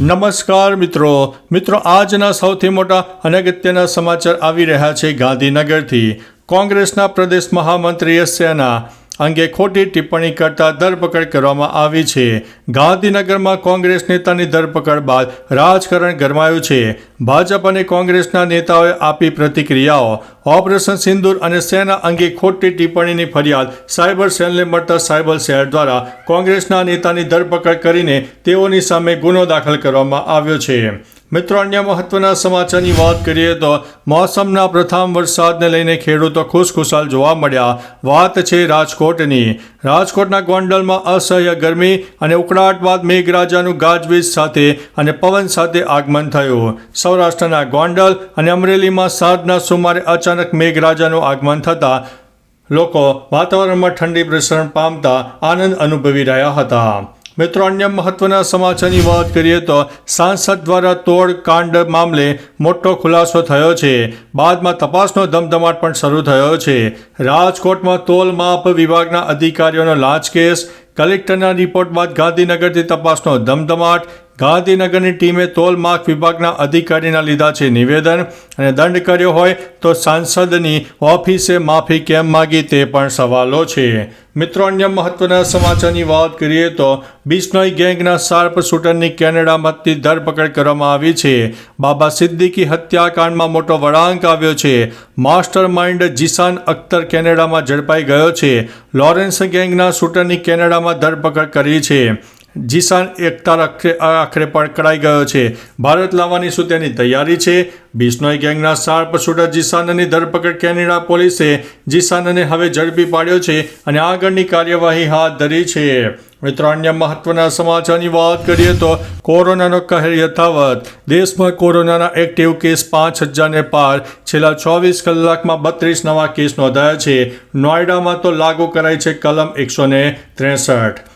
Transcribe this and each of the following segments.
નમસ્કાર મિત્રો. મિત્રો, આજના સૌથી મોટા અને અગત્યના સમાચાર આવી રહ્યા છે ગાંધીનગરથી. કોંગ્રેસના પ્રદેશ મહામંત્રી સેના અંગે ખોટી ટિપ્પણી કરતા ધરપકડ કરવામાં આવી છે. ગાંધીનગરમાં કોંગ્રેસ નેતાની ધરપકડ બાદ રાજકારણ ગરમાયું છે. ભાજપ અને કોંગ્રેસના નેતાઓએ આપી પ્રતિક્રિયાઓ. ઓપરેશન સિંદૂર અને સેના અંગે ખોટી ટિપ્પણીની ફરિયાદ સાયબર સેલને મળતા સાયબર સેલ દ્વારા કોંગ્રેસના નેતાની ધરપકડ કરીને તેઓની સામે ગુનો દાખલ કરવામાં આવ્યો છે. મિત્રો, અન્ય મહત્વના સમાચારની વાત કરીએ તો મોસમના પ્રથમ વરસાદને લઈને ખેડૂતો ખુશખુશાલ જોવા મળ્યા. વાત છે રાજકોટની. રાજકોટના ગોંડલમાં અસહ્ય ગરમી અને ઉકળાટ બાદ મેઘરાજાનું ગાજવીજ સાથે અને પવન સાથે આગમન થયું. સૌરાષ્ટ્રના ગોંડલ અને અમરેલીમાં સાંજના સુમારે અચાનક મેઘરાજાનું આગમન થતાં લોકો વાતાવરણમાં ઠંડી પ્રસરણ પામતા આનંદ અનુભવી રહ્યા હતા. મિત્રો, અન્ય મહત્વના સમાચારની વાત કરીએ તો સાંસદ દ્વારા તોડ કાંડ મામલે મોટો ખુલાસો થયો છે. બાદમાં તપાસનો ધમધમાટ પણ શરૂ થયો છે. રાજકોટમાં તોલ માપ વિભાગના અધિકારીઓનો લાંચ કેસ. કલેક્ટરના રિપોર્ટ બાદ ગાંધીનગરથી તપાસનો ધમધમાટ. ગાંધીનગરની ટીમે તોલ માર્ક વિભાગના અધિકારીના લીધા છે નિવેદન અને દંડ કર્યો હોય તો સાંસદની ઓફિસે માફી કેમ માગી તે પણ સવાલો છે. મિત્રો, અન્ય મહત્વના સમાચારની વાત કરીએ તો બિશ્નોઈ ગેંગના શાર્પ શૂટરની કેનેડામાંથી ધરપકડ કરવામાં આવી છે. બાબા સિદ્દીકી હત્યાકાંડમાં મોટો વળાંક આવ્યો છે. માસ્ટર માઇન્ડ જીસાન અખ્તર કેનેડામાં ઝડપાઈ ગયો છે. લોરેન્સ ગેંગના શૂટરની કેનેડામાં ધરપકડ કરી છે. જીસાન એકતાર આખરે આખરે પકડાઈ ગયો છે. ભારત લાવવાની શું તેની તૈયારી છે. બિશ્નોઈ ગેંગના શાર્પ શૂટર જીસાનની ધરપકડ કેનેડા પોલીસે જીસાનને હવે ઝડપી પાડ્યો છે અને આગળની કાર્યવાહી હાથ ધરી છે. મિત્રો, અન્ય મહત્વના સમાચારની વાત કરીએ તો કોરોનાનો કહેર યથાવત. દેશમાં કોરોનાના એક્ટિવ કેસ પાંચ હજારને પાર. છેલ્લા ચોવીસ કલાકમાં બત્રીસ નવા કેસ નોંધાયા છે. નોઈડામાં તો લાગુ કરાઈ છે કલમ એકસો ત્રેસઠ.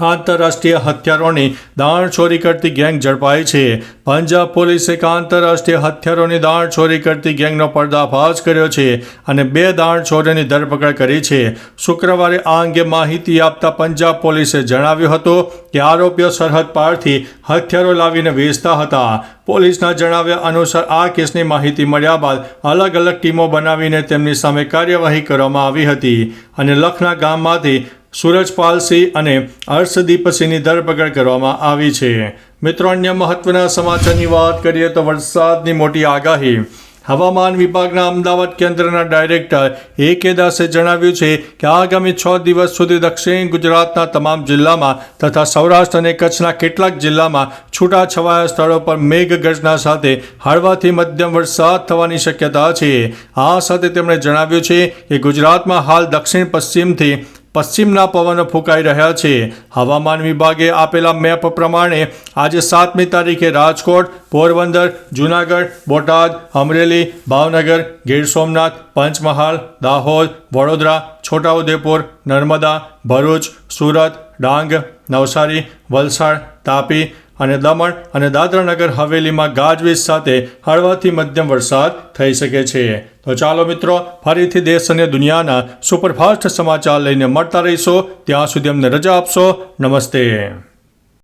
આંતરરાષ્ટ્રીય હથિયારોની દાણચોરી કરતી ગેંગ ઝડપાઈ છે. પંજાબ પોલીસે એક આંતરરાષ્ટ્રીય હથિયારોની દાણચોરી કરતી ગેંગનો પર્દાફાશ કર્યો છે અને બે દાણચોરીની ધરપકડ કરી છે. શુક્રવારે આ અંગે માહિતી આપતા પંજાબ પોલીસે જણાવ્યું હતું કે આરોપીઓ સરહદ પારથી હથિયારો લાવીને વેચતા હતા. પોલીસના જણાવ્યા અનુસાર આ કેસની માહિતી મળ્યા બાદ અલગ અલગ ટીમો બનાવીને તેમની સામે કાર્યવાહી કરવામાં આવી હતી અને લખના ગામમાંથી સૂરજપાલસિંહ અને હર્ષદીપસિંહની ધરપકડ કરવામાં આવી છે. મિત્રો, અન્ય મહત્વના સમાચારની વાત કરીએ તો વરસાદની મોટી આગાહી. હવામાન વિભાગના અમદાવાદ કેન્દ્રના ડાયરેક્ટર એ કે દાસે જણાવ્યું છે કે આગામી છ દિવસ સુધી દક્ષિણ ગુજરાતના તમામ જિલ્લામાં તથા સૌરાષ્ટ્ર અને કચ્છના કેટલાક જિલ્લામાં છૂટાછવાયા સ્થળો પર મેઘગર્જના સાથે હળવાથી મધ્યમ વરસાદ થવાની શક્યતા છે. આ સાથે તેમણે જણાવ્યું છે કે ગુજરાતમાં હાલ દક્ષિણ પશ્ચિમથી પશ્ચિમના પવનો ફૂંકાઈ રહ્યા છે. હવામાન વિભાગે આપેલા મેપ પ્રમાણે આજે સાતમી તારીખે રાજકોટ, પોરબંદર, જૂનાગઢ, બોટાદ, અમરેલી, ભાવનગર, ગીર સોમનાથ, પંચમહાલ, દાહોદ, વડોદરા, છોટાઉદેપુર, નર્મદા, ભરૂચ, સુરત, ડાંગ, નવસારી, વલસાડ, તાપી અને દમણ અને દાદરાનગર હવેલીમાં ગાજવીજ સાથે હળવાથી મધ્યમ વરસાદ થઈ શકે છે. તો ચાલો મિત્રો, ફરીથી દેશ અને દુનિયાના સુપરફાસ્ટ સમાચાર લઈને મળતા રહીશો. ત્યાં સુધી અમને રજા આપશો. નમસ્તે.